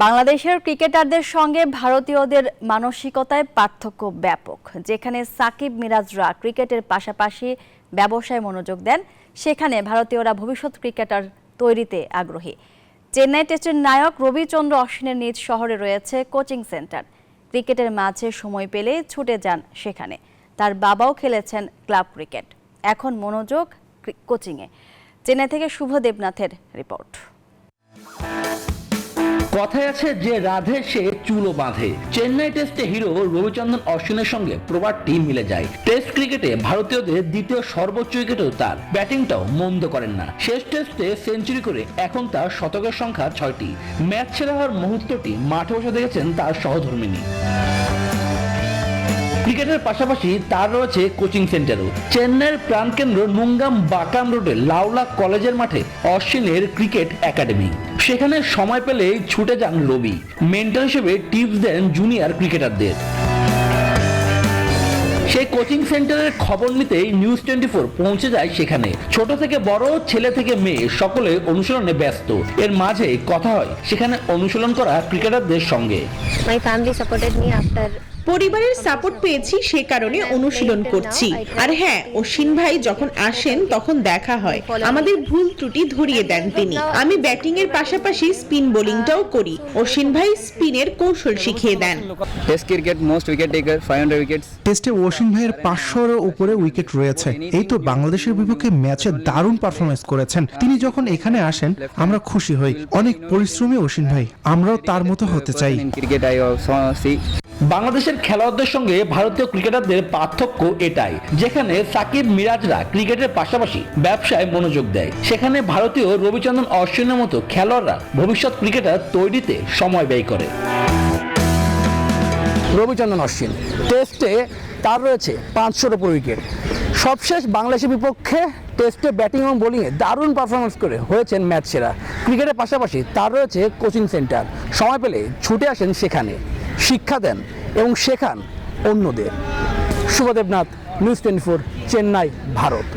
বাংলাদেশের ক্রিকেটারদের সঙ্গে ভারতীয়দের মানসিকতায় পার্থক্য ব্যাপক। যেখানে সাকিব, মিরাজরা ক্রিকেটের পাশাপাশি ব্যবসায় মনোযোগ দেন, সেখানে ভারতীয়রা ভবিষ্যৎ ক্রিকেটার তৈরিতে আগ্রহী। চেন্নাই টেস্টের নায়ক রবিচন্দ্র অশ্বিনের নিজ শহরে রয়েছে কোচিং সেন্টার। ক্রিকেটের মাঝে সময় পেলে ছুটে যান সেখানে। তার বাবাও খেলেছেন ক্লাব ক্রিকেট। এখন মনোযোগ কোচিংয়ে। চেন্নাই থেকে শুভ দেবনাথের রিপোর্ট। কথায় আছে যে রাধে সে চুলো বাঁধে। চেন্নাই টেস্টে হিরো রবিচন্দ্রন অশ্বিনের সঙ্গে প্রবার টিম মিলে যায়। টেস্ট ক্রিকেটে ভারতীয়দের দ্বিতীয় সর্বোচ্চ উইকেটও তার। ব্যাটিংটাও মন্দ করেন না। শেষ টেস্টে সেঞ্চুরি করে এখন তার শতকের সংখ্যা ছয়টি। ম্যাচ ছেড়ে হওয়ার মুহূর্তটি মাঠে বসে দেখেছেন তার সহধর্মিনী। ক্রিকেটের পাশাপাশি তার রয়েছে কোচিং সেন্টারও। চেন্নাইয়ের প্রাণকেন্দ্র নুঙ্গাম বাকাম রোডে লাউলা কলেজের মাঠে অশ্বিনের ক্রিকেট একাডেমি। সেখানে সময় পেলেই ছুটে যান রবি। মেন্টর হিসেবে টিপস দেন জুনিয়র ক্রিকেটারদের। সেই কোচিং সেন্টারের খবর নিতেই নিউজ টোয়েন্টি ফোর পৌঁছে যায় সেখানে। ছোট থেকে বড়, ছেলে থেকে মেয়ে সকলে অনুশীলনে ব্যস্ত। এর মাঝে কথা হয় সেখানে অনুশীলন করা ক্রিকেটারদের সঙ্গে। My family supported me after পরিবারের সাপোর্ট পেয়েছি সে কারণে অনুশীলন করছি। আর হ্যাঁ অশ্বিন ভাই যখন আসেন তখন দেখা হয়। আমাদের ভুল ত্রুটি ধরিয়ে দেন তিনি। আমি ব্যাটিং এর পাশাপাশি স্পিন বোলিংটাও করি। অশ্বিন ভাই স্পিনের কৌশল শিখিয়ে দেন। Test cricket most wicket taker five hundred wickets টেস্টে ওসিন ভাইয়ের পাঁচশোর উপরে উইকেট রয়েছে। এই তো বাংলাদেশের বিপক্ষে ম্যাচে দারুণ পারফরমেন্স করেছেন। তিনি যখন এখানে আসেন আমরা খুশি হই। অনেক পরিশ্রমী অসিন ভাই। আমরাও তার মতো হতে চাই। ক্রিকেট আই সি বাংলাদেশের খেলোয়াড়দের সঙ্গে ভারতীয় ক্রিকেটারদের পার্থক্য এটাই, যেখানে সাকিব মিরাজরা ক্রিকেটের পাশাপাশি ব্যবসায় মনোযোগ দেয়। সেখানে ভারতীয় রবিচন্দ্রন অশ্বিনের মতো খেলোয়াড়রা ভবিষ্যৎ ক্রিকেটার তৈরিতে সময় ব্যয় করে। রবিচন্দ্রন অশ্বিন, টেস্টে তার রয়েছে পাঁচশোর উপর উইকেট। সবশেষ বাংলাদেশের বিপক্ষে টেস্টে ব্যাটিং এবং বোলিংয়ে দারুণ পারফরমেন্স করে হয়েছেন ম্যাচ সেরা ক্রিকেটের পাশাপাশি তার রয়েছে কোচিং সেন্টার। সময় পেলে ছুটে আসেন সেখানে। শিক্ষা দেন এবং শেখান অন্যদের। Shubhadebnath news twenty Chennai Bharat.